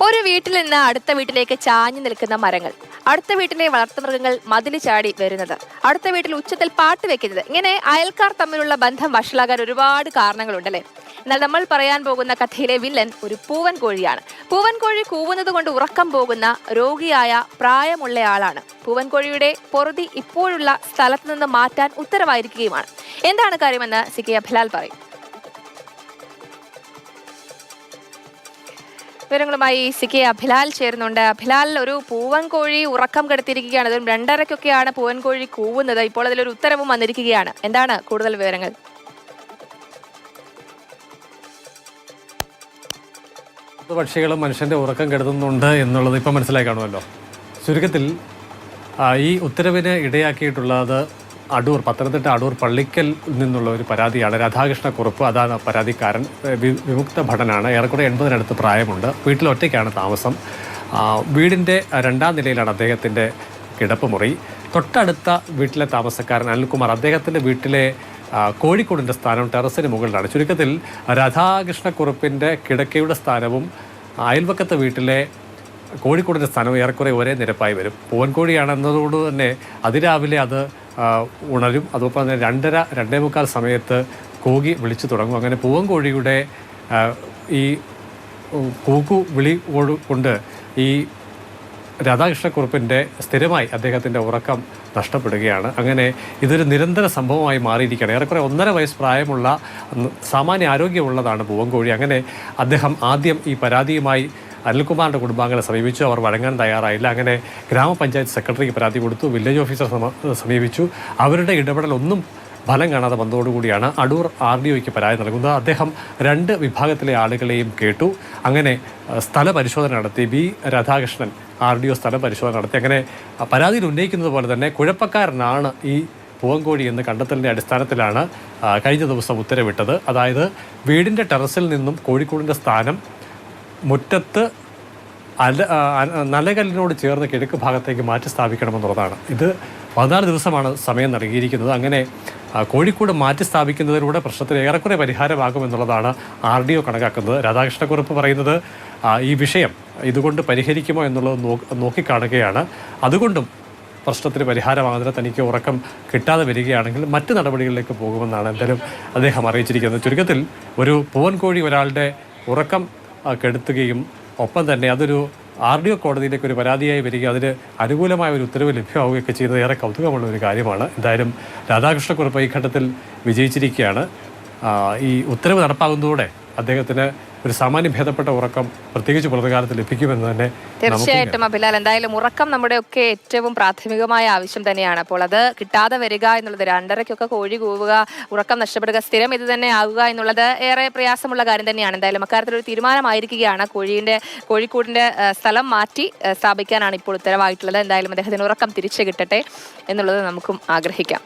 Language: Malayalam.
ഒരു വീട്ടിൽ നിന്ന് അടുത്ത വീട്ടിലേക്ക് ചാഞ്ഞു നിൽക്കുന്ന മരങ്ങൾ. അടുത്ത വീട്ടിലെ വളർത്തുമൃഗങ്ങൾ മതിൽ ചാടി വരുന്നത്. അടുത്ത വീട്ടിൽ ഉച്ചത്തിൽ പാട്ട് വെക്കുന്നത്. ഇങ്ങനെ അയൽക്കാർ തമ്മിലുള്ള ബന്ധം വഷളാകാൻ ഒരുപാട് കാരണങ്ങളുണ്ടല്ലേ? എന്നാൽ നമ്മൾ പറയാൻ പോകുന്ന കഥയിലെ വില്ലൻ ഒരു പൂവൻ കോഴിയാണ്. പൂവൻ കോഴി കൂവുന്നത് കൊണ്ട് ഉറക്കം പോകുന്ന രോഗിയായ പ്രായമുള്ള ആളാണ്. പൂവൻ കോഴിയുടെ പൊറുതി ഇപ്പോഴുള്ള സ്ഥലത്ത് നിന്ന് മാറ്റാൻ ഉത്തരവായിരിക്കുകയുമാണ്. എന്താണ് കാര്യമെന്ന് സി കെ അഭിലാൽ പറയും. വിവരങ്ങളുമായി സി കെ അഭിലാൽ ചേരുന്നുണ്ട്. അഭിലാൽ ഒരു പൂവൻകോഴി ഉറക്കം കെടുത്തിരിക്കുകയാണ് അതും രണ്ടരക്കൊക്കെയാണ് പൂവൻ കോഴി കൂവുന്നത്. ഇപ്പോൾ അതിലൊരു ഉത്തരവും വന്നിരിക്കുകയാണ്. എന്താണ് കൂടുതൽ വിവരങ്ങൾ? പക്ഷികളും മനുഷ്യന്റെ ഉറക്കം കെടുത്തുന്നുണ്ട് എന്നുള്ളത് ഇപ്പം മനസ്സിലായി കാണുമല്ലോ. ചുരുക്കത്തിൽ ഈ ഉത്തരവിന് ഇടയാക്കിയിട്ടുള്ളത് അടൂർ പത്തനംതിട്ട അടൂർ പള്ളിക്കൽ നിന്നുള്ള ഒരു പരാതിയാണ്. രാധാകൃഷ്ണ കുറുപ്പ് അതാണ് പരാതിക്കാരൻ. വിമുക്ത ഭടനാണ്. ഏറെക്കുറെ എൺപതിനടുത്ത് പ്രായമുണ്ട്. വീട്ടിൽ ഒറ്റയ്ക്കാണ് താമസം. വീടിന്റെ രണ്ടാം നിലയിലാണ് അദ്ദേഹത്തിന്റെ കിടപ്പുമുറി തൊട്ടടുത്ത വീട്ടിലെ താമസക്കാരൻ അനിൽകുമാർ അദ്ദേഹത്തിന്റെ വീട്ടിലെ കോഴിക്കോടിന്റെ സ്ഥാനം ടെറസിന് മുകളിലാണ്. ചുരുക്കത്തിൽ രാധാകൃഷ്ണക്കുറുപ്പിന്റെ കിടക്കയുടെ സ്ഥാനവും അയൽവക്കത്തെ വീട്ടിലെ കോഴിക്കോടിന്റെ സ്ഥാനം ഏറെക്കുറെ ഒരേ നിരപ്പായി വരും. പൂവൻകോഴിയാണെന്നതുകൊണ്ട് തന്നെ അതിരാവിലെ അത് ഉണരും. അതോടൊപ്പം തന്നെ രണ്ടര രണ്ടേ മുക്കാൽ സമയത്ത് കൂകി വിളിച്ചു തുടങ്ങും. അങ്ങനെ പൂവൻകോഴിയുടെ ഈ കൂക്കു വിളി കൊണ്ട് ഈ രാധാകൃഷ്ണക്കുറുപ്പിന്റെ സ്ഥിരമായി അദ്ദേഹത്തിന്റെ ഉറക്കം നഷ്ടപ്പെടുകയാണ്. അങ്ങനെ ഇതൊരു നിരന്തര സംഭവമായി മാറിയിരിക്കുകയാണ്. ഏറെക്കുറെ ഒന്നര വയസ്സ് പ്രായമുള്ള സാമാന്യ ആരോഗ്യമുള്ളതാണ് പൂവൻകോഴി. അങ്ങനെ അദ്ദേഹം ആദ്യം ഈ പരാതിയുമായി അനിൽകുമാറിന്റെ കുടുംബാംഗങ്ങളെ സമീപിച്ചു. അവർ വഴങ്ങാൻ തയ്യാറായില്ല. അങ്ങനെ ഗ്രാമപഞ്ചായത്ത് സെക്രട്ടറിക്ക് പരാതി കൊടുത്തു. വില്ലേജ് ഓഫീസർ സമ- സമീപിച്ചു. അവരുടെ ഇടപെടൽ ഒന്നും ഫലം കാണാതെ വന്നതോടുകൂടിയാണ് അടൂർ ആർ ഡി ഒയ്ക്ക് പരാതി നൽകുന്നത്. അദ്ദേഹം രണ്ട് വിഭാഗത്തിലെ ആളുകളെയും കേട്ടു. അങ്ങനെ സ്ഥല പരിശോധന നടത്തി. B Radhakrishnan R D O സ്ഥല പരിശോധന നടത്തി. അങ്ങനെ പരാതിയിൽ ഉന്നയിക്കുന്നത് പോലെ തന്നെ കുഴപ്പക്കാരനാണ് ഈ പൂവങ്കോഴി എന്ന് കണ്ടെത്തലിന്റെ അടിസ്ഥാനത്തിലാണ് കഴിഞ്ഞ ദിവസം ഉത്തരവിട്ടത്. അതായത് വീടിന്റെ ടെറസിൽ നിന്നും കോഴിക്കോടിന്റെ സ്ഥാനം മുറ്റത്ത് അല നലകല്ലിനോട് ചേർന്ന് കിഴക്ക് ഭാഗത്തേക്ക് മാറ്റി സ്ഥാപിക്കണമെന്നുള്ളതാണ്. ഇത് പതിനാല് ദിവസമാണ് സമയം നൽകിയിരിക്കുന്നത്. അങ്ങനെ കോഴിക്കോട് മാറ്റി സ്ഥാപിക്കുന്നതിലൂടെ പ്രശ്നത്തിന് ഏറെക്കുറെ പരിഹാരമാകുമെന്നുള്ളതാണ് ആർ ഡി ഒ കണക്കാക്കുന്നത്. രാധാകൃഷ്ണക്കുറിപ്പ് പറയുന്നത് ഈ വിഷയം ഇതുകൊണ്ട് പരിഹരിക്കുമോ എന്നുള്ളത് നോക്കിക്കാണുകയാണ്. അതുകൊണ്ടും പ്രശ്നത്തിന് പരിഹാരമാകുന്നതിന് തനിക്ക് ഉറക്കം കിട്ടാതെ വരികയാണെങ്കിൽ മറ്റ് നടപടികളിലേക്ക് പോകുമെന്നാണ് എന്തായാലും അദ്ദേഹം അറിയിച്ചിരിക്കുന്നത്. ചുരുക്കത്തിൽ ഒരു പൂവൻ കോഴി ഒരാളുടെ ഉറക്കം കെടുത്തുകയും ഒപ്പം തന്നെ അതൊരു ആർ ഡി ഒ കോടതിയിലേക്ക് ഒരു പരാതിയായി വരികയും അതിന് അനുകൂലമായ ഒരു ഉത്തരവ് ലഭ്യമാവുകയൊക്കെ ചെയ്യുന്നത് ഏറെ കൗതുകമുള്ള ഒരു കാര്യമാണ്. എന്തായാലും രാധാകൃഷ്ണക്കുറിപ്പ് ഈ ഘട്ടത്തിൽ വിജയിച്ചിരിക്കുകയാണ്. ഈ ഉത്തരവ് നടപ്പാകുന്നതോടെ അദ്ദേഹത്തിന് ഒരു സാമാന്യ ഭേദപ്പെട്ട ഉറക്കം പ്രത്യേകിച്ച് പ്രതികാരത്തിൽ ലഭിക്കുമെന്ന് തന്നെ തീർച്ചയായിട്ടും അഭിലാൽ. എന്തായാലും ഉറക്കം നമ്മുടെ ഒക്കെ ഏറ്റവും പ്രാഥമികമായ ആവശ്യം തന്നെയാണ്. അപ്പോൾ അത് കിട്ടാതെ വരിക എന്നുള്ളത് രണ്ടരയ്ക്കൊക്കെ കോഴി കൂവുക ഉറക്കം നഷ്ടപ്പെടുക സ്ഥിരം ഇത് തന്നെ ആകുക എന്നുള്ളത് ഏറെ പ്രയാസമുള്ള കാര്യം തന്നെയാണ്. എന്തായാലും അക്കാര്യത്തിൽ ഒരു തീരുമാനമായിരിക്കുകയാണ്. കോഴിയുടെ കോഴിക്കൂടിന്റെ സ്ഥലം മാറ്റി സ്ഥാപിക്കാനാണ് ഇപ്പോൾ ഉത്തരവായിട്ടുള്ളത്. എന്തായാലും അദ്ദേഹത്തിന് ഉറക്കം തിരിച്ചു കിട്ടട്ടെ എന്നുള്ളത് നമുക്കും ആഗ്രഹിക്കാം.